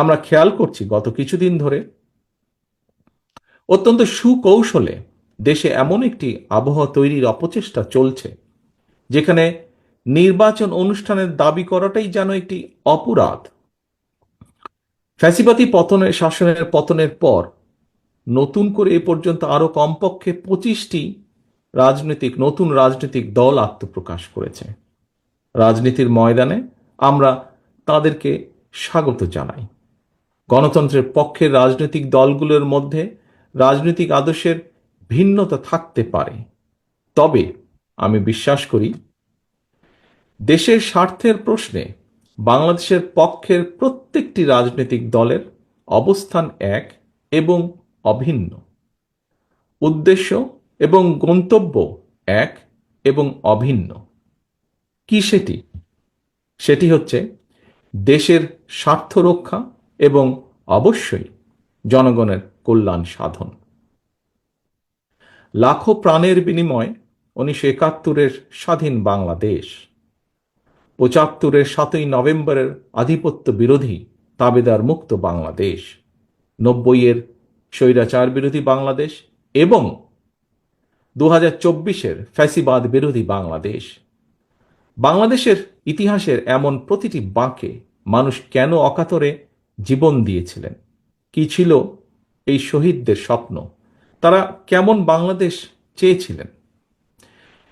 আমরা খেয়াল করছি গত কিছুদিন ধরে অত্যন্ত সুকৌশলে দেশে এমন একটি আবহাওয়া তৈরির অপচেষ্টা চলছে, যেখানে নির্বাচন অনুষ্ঠানের দাবি করাটাই যেন একটি অপরাধ। ফ্যাসিবাদী পতনের, শাসনের পতনের পর নতুন করে এ পর্যন্ত আরও কমপক্ষে পঁচিশটি রাজনৈতিক, নতুন রাজনৈতিক দল আত্মপ্রকাশ করেছে। রাজনীতির ময়দানে আমরা তাদেরকে স্বাগত জানাই। গণতন্ত্রের পক্ষের রাজনৈতিক দলগুলোর মধ্যে রাজনৈতিক আদর্শের ভিন্নতা থাকতে পারে। তবে আমি বিশ্বাস করি, দেশের স্বার্থের প্রশ্নে বাংলাদেশের পক্ষের প্রত্যেকটি রাজনৈতিক দলের অবস্থান এক এবং অভিন্ন। উদ্দেশ্য এবং গন্তব্য এক এবং অভিন্ন। কি সেটি? সেটি হচ্ছে দেশের স্বার্থ রক্ষা এবং অবশ্যই জনগণের কল্যাণ সাধন। লাখো প্রাণের বিনিময়ে উনিশশো একাত্তরের স্বাধীন বাংলাদেশ। পঁচাত্তরের সাতই নভেম্বরের আধিপত্য বিরোধী তাবেদার মুক্ত বাংলাদেশ। নব্বইয়ের স্বৈরাচার বিরোধী বাংলাদেশ এবং দু হাজার চব্বিশের ফ্যাসিবাদ বিরোধী বাংলাদেশ। বাংলাদেশের ইতিহাসের এমন প্রতিটি বাঁকে মানুষ কেন অকাতরে জীবন দিয়েছিলেন। কি ছিল এই শহীদদের স্বপ্ন? তারা কেমন বাংলাদেশ চেয়েছিলেন?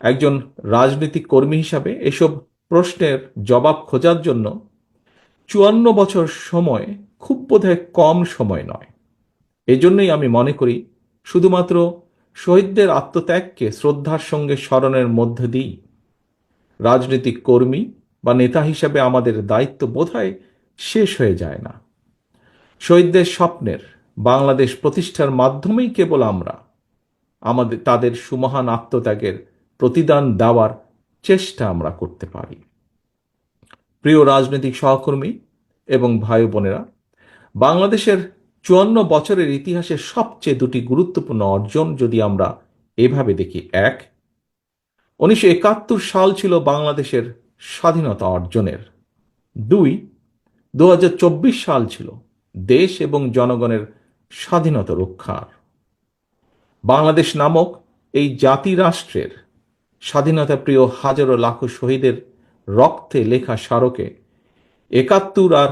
একজন রাজনৈতিক কর্মী হিসাবে এসব প্রশ্নের জবাব খোঁজার জন্য চুয়ান্ন বছর সময় খুব বোধহয় কম সময় নয়। এজন্যই আমি মনে করি শুধুমাত্র শহীদদের আত্মত্যাগকে শ্রদ্ধার সঙ্গে স্মরণের মধ্য দিই। রাজনৈতিক কর্মী বা নেতা হিসাবে আমাদের দায়িত্ব বোধহয় শেষ হয়ে যায় না। শহীদদের স্বপ্নের বাংলাদেশ প্রতিষ্ঠার মাধ্যমেই কেবল আমরা, আমাদের, তাদের সুমহান আত্মত্যাগের প্রতিদান দেওয়ার চেষ্টা আমরা করতে পারি। প্রিয় রাজনৈতিক সহকর্মী এবং ভাই বোনেরা, বাংলাদেশের চুয়ান্ন বছরের ইতিহাসের সবচেয়ে দুটি গুরুত্বপূর্ণ অর্জন যদি আমরা এভাবে দেখি, এক, উনিশশো একাত্তর সাল ছিল বাংলাদেশের স্বাধীনতা অর্জনের। দুই দু সাল ছিল দেশ এবং জনগণের স্বাধীনতা রক্ষার। বাংলাদেশ নামক এই জাতি রাষ্ট্রের স্বাধীনতা প্রিয় হাজারো লাখো শহীদের রক্তে লেখা স্মারকে একাত্তর আর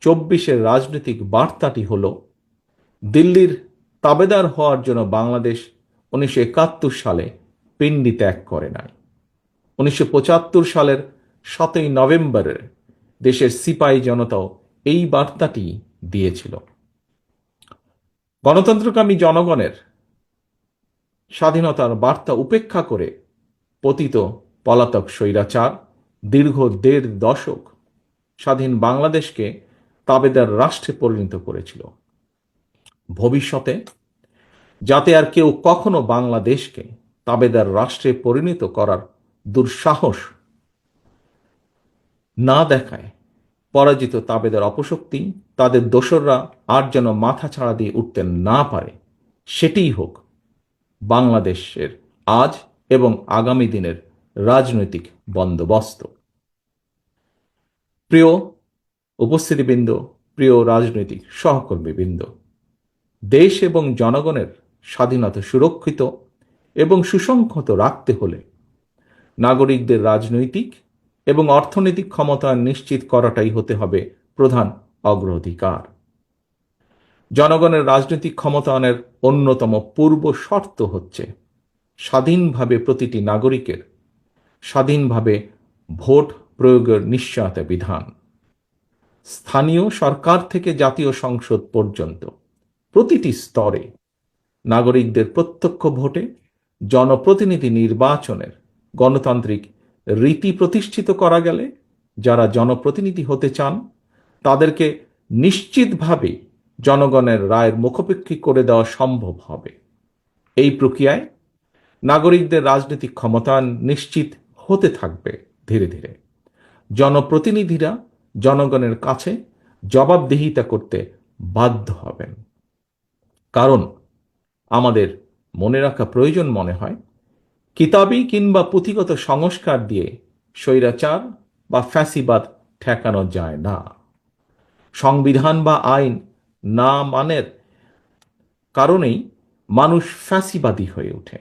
চব্বিশের রাজনৈতিক বার্তাটি হল, দিল্লির তাবেদার হওয়ার জন্য বাংলাদেশ উনিশশো একাত্তর সালে পিণ্ডি ত্যাগ করে নাই। উনিশশো পঁচাত্তর সালের সাতই নভেম্বরের দেশের সিপাহী জনতাও এই বার্তাটি দিয়েছিল। গণতন্ত্রকামী জনগণের স্বাধীনতার বার্তা উপেক্ষা করে পতিত পলাতক স্বৈরাচার দীর্ঘ দেড় দশক স্বাধীন বাংলাদেশকে তাবেদার রাষ্ট্রে পরিণত করেছিল। ভবিষ্যতে যাতে আর কেউ কখনো বাংলাদেশকে তাবেদার রাষ্ট্রে পরিণত করার দুঃসাহস না দেখায় পরাজিত তাবেদার অপশক্তি, তাদের দোসররা আর যেন মাথা ছাড়া দিয়ে উঠতে না পারে। সেটিই হোক বাংলাদেশের আজ এবং আগামী দিনের রাজনৈতিক বন্দোবস্ত। প্রিয় উপস্থিতিবৃন্দ, প্রিয় রাজনৈতিক সহকর্মীবৃন্দ, দেশ এবং জনগণের স্বাধীনতা সুরক্ষিত এবং সুসংহত রাখতে হলে নাগরিকদের রাজনৈতিক এবং অর্থনৈতিক ক্ষমতা নিশ্চিত করাটাই হতে হবে প্রধান অগ্রাধিকার। জনগণের রাজনৈতিক ক্ষমতায়নের অন্যতম পূর্ব শর্ত হচ্ছে স্বাধীনভাবে প্রতিটি নাগরিকের স্বাধীনভাবে ভোট প্রয়োগের নিশ্চয়তা বিধান। স্থানীয় সরকার থেকে জাতীয় সংসদ পর্যন্ত প্রতিটি স্তরে নাগরিকদের প্রত্যক্ষ ভোটে জনপ্রতিনিধি নির্বাচনের গণতান্ত্রিক রীতি প্রতিষ্ঠিত করা গেলে যারা জনপ্রতিনিধি হতে চান, তাদেরকে নিশ্চিতভাবে জনগণের রায়ের মুখোপেক্ষী করে দেওয়া সম্ভব হবে। এই প্রক্রিয়ায় নাগরিকদের রাজনৈতিক ক্ষমতায়ন নিশ্চিত হতে থাকবে ধীরে ধীরে। জনপ্রতিনিধিরা জনগণের কাছে জবাবদিহিতা করতে বাধ্য হবেন। কারণ আমাদের মনে রাখা প্রয়োজন মনে হয় কিতাবি কিংবা পুঁথিগত সংস্কার দিয়ে স্বৈরাচার বা ফ্যাসিবাদ ঠেকানো যায় না। সংবিধান বা আইন না মানের কারণেই মানুষ ফ্যাসিবাদী হয়ে ওঠে।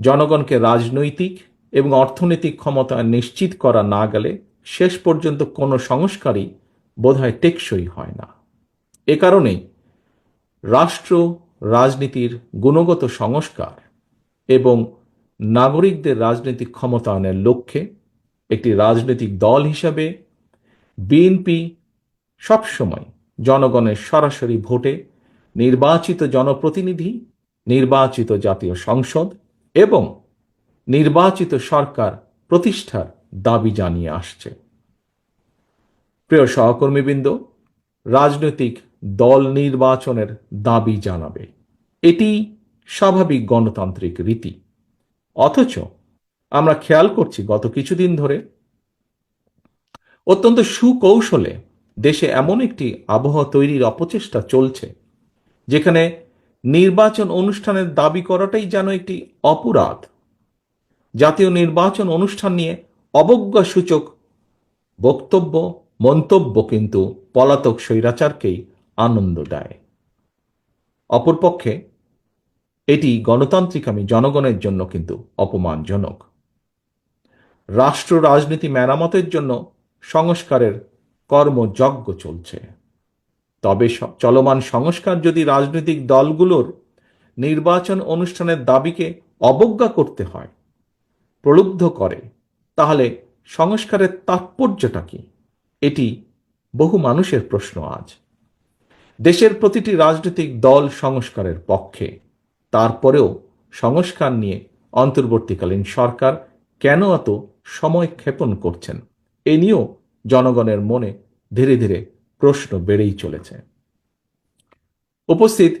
জনগণকে রাজনৈতিক এবং অর্থনৈতিক ক্ষমতা নিশ্চিত করা না গেলে শেষ পর্যন্ত কোনো সংস্কারই বোধহয় টেকসই হয় না। এ কারণেই রাষ্ট্র, রাজনীতির গুণগত সংস্কার এবং নাগরিকদের রাজনৈতিক ক্ষমতায়নের লক্ষ্যে একটি রাজনৈতিক দল হিসাবে বিএনপি সবসময় জনগণের সরাসরি ভোটে নির্বাচিত জনপ্রতিনিধি, নির্বাচিত জাতীয় সংসদ এবং নির্বাচিত সরকার প্রতিষ্ঠার দাবি জানিয়ে আসছে। প্রিয় সহকর্মীবৃন্দ, রাজনৈতিক দল নির্বাচনের দাবি জানাবে। এটি স্বাভাবিক গণতান্ত্রিক রীতি। অথচ আমরা খেয়াল করছি গত কিছুদিন ধরে অত্যন্ত সুকৌশলে দেশে এমন একটি আবহাওয়া তৈরির অপচেষ্টা চলছে, যেখানে নির্বাচন অনুষ্ঠানের দাবি করাটাই যেন একটি অপরাধ। জাতীয় নির্বাচন অনুষ্ঠান নিয়ে অবজ্ঞা সূচক বক্তব্য, মন্তব্য কিন্তু পলাতক স্বৈরাচারকেই আনন্দ দেয়। অপরপক্ষে এটি গণতান্ত্রিকামী জনগণের জন্য কিন্তু অপমানজনক। রাষ্ট্র রাজনীতি মেরামতের জন্য সংস্কারের কর্মযজ্ঞ চলছে। তবে চলমান সংস্কার যদি রাজনৈতিক দলগুলোর নির্বাচন অনুষ্ঠানের দাবিকে অবজ্ঞা করতে হয়, প্রলুব্ধ করে, তাহলে সংস্কারের তাৎপর্যটা কি? এটি বহু মানুষের প্রশ্ন আজ। দেশের প্রতিটি রাজনৈতিক দল সংস্কারের পক্ষে। তারপরেও সংস্কার নিয়ে অন্তর্বর্তীকালীন সরকার কেন এত সময় ক্ষেপণ করছেন? এ নিয়েও জনগণের মনে ধীরে ধীরে প্রশ্ন বেড়েই চলেছে। উপস্থিত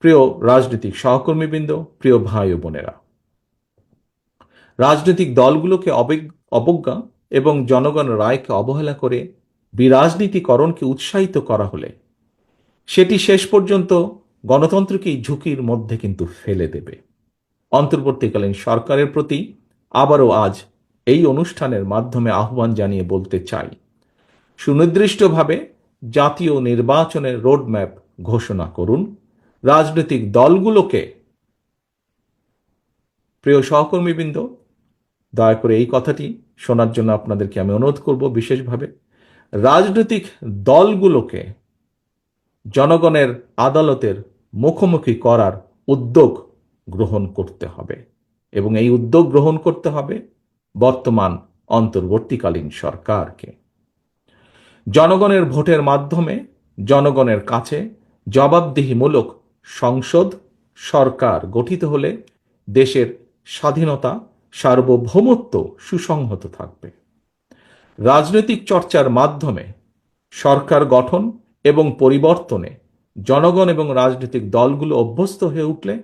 প্রিয় রাজনৈতিক সহকর্মীবৃন্দ, প্রিয় ভাই ও বোনেরা, রাজনৈতিক দলগুলোকে অবজ্ঞা এবং জনগণ রায়কে অবহেলা করে বিরাজনীতিকরণকে উৎসাহিত করা হলে সেটি শেষ পর্যন্ত গণতন্ত্রকেই ঝুঁকির মধ্যে কিন্তু ফেলে দেবে। অন্তর্বর্তীকালীন সরকারের প্রতি আবারও আজ এই অনুষ্ঠানের মাধ্যমে আহ্বান জানিয়ে বলতে চাই, সুনির্দিষ্টভাবে জাতীয় নির্বাচনের রোডম্যাপ ঘোষণা করুন। রাজনৈতিক দলগুলোকে, প্রিয় সহকর্মীবৃন্দ, দয়া করে এই কথাটি শোনার জন্য আপনাদেরকে আমি অনুরোধ করব বিশেষভাবে, রাজনৈতিক দলগুলোকে জনগণের আদালতের মুখোমুখি করার উদ্যোগ গ্রহণ করতে হবে। এবং এই উদ্যোগ গ্রহণ করতে হবে বর্তমান অন্তর্বর্তীকালীন সরকারকে। জনগণের ভোটের মাধ্যমে, জনগণের কাছে জবাবদিহিমূলক সংসদ, সরকার গঠিত হলে দেশের স্বাধীনতা, সার্বভৌমত্ব সুসংহত থাকবে। রাজনৈতিক চর্চার মাধ্যমে সরকার গঠন এবং পরিবর্তনে জনগণ এবং রাজনৈতিক দলগুলো অভ্যস্ত হয়ে উঠলে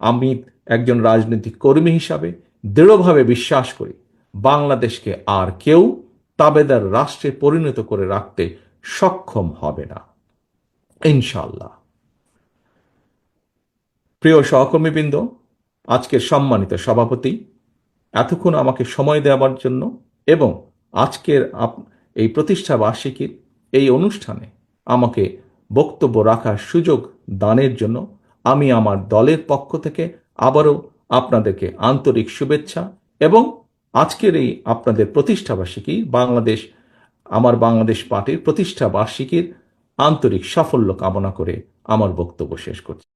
আমি একজন রাজনৈতিক কর্মী হিসাবে দৃঢ়ভাবে বিশ্বাস করি, বাংলাদেশকে আর কেউ তাবেদার রাষ্ট্রে পরিণত করে রাখতে সক্ষম হবে না। ইনশাল্লাহ প্রিয় সহকর্মীবৃন্দ, আজকের সম্মানিত সভাপতি, এতক্ষণ আমাকে সময় দেওয়ার জন্য এবং আজকের এই প্রতিষ্ঠা বার্ষিকীর এই অনুষ্ঠানে আমাকে বক্তব্য রাখার সুযোগ দানের জন্য আমি আমার দলের পক্ষ থেকে আবারও আপনাদেরকে আন্তরিক শুভেচ্ছা এবং আজকের এই আপনাদের প্রতিষ্ঠাবার্ষিকী বাংলাদেশ, আমার বাংলাদেশ পার্টির প্রতিষ্ঠা বার্ষিকীর আন্তরিক সাফল্য কামনা করে আমার বক্তব্য শেষ করছি।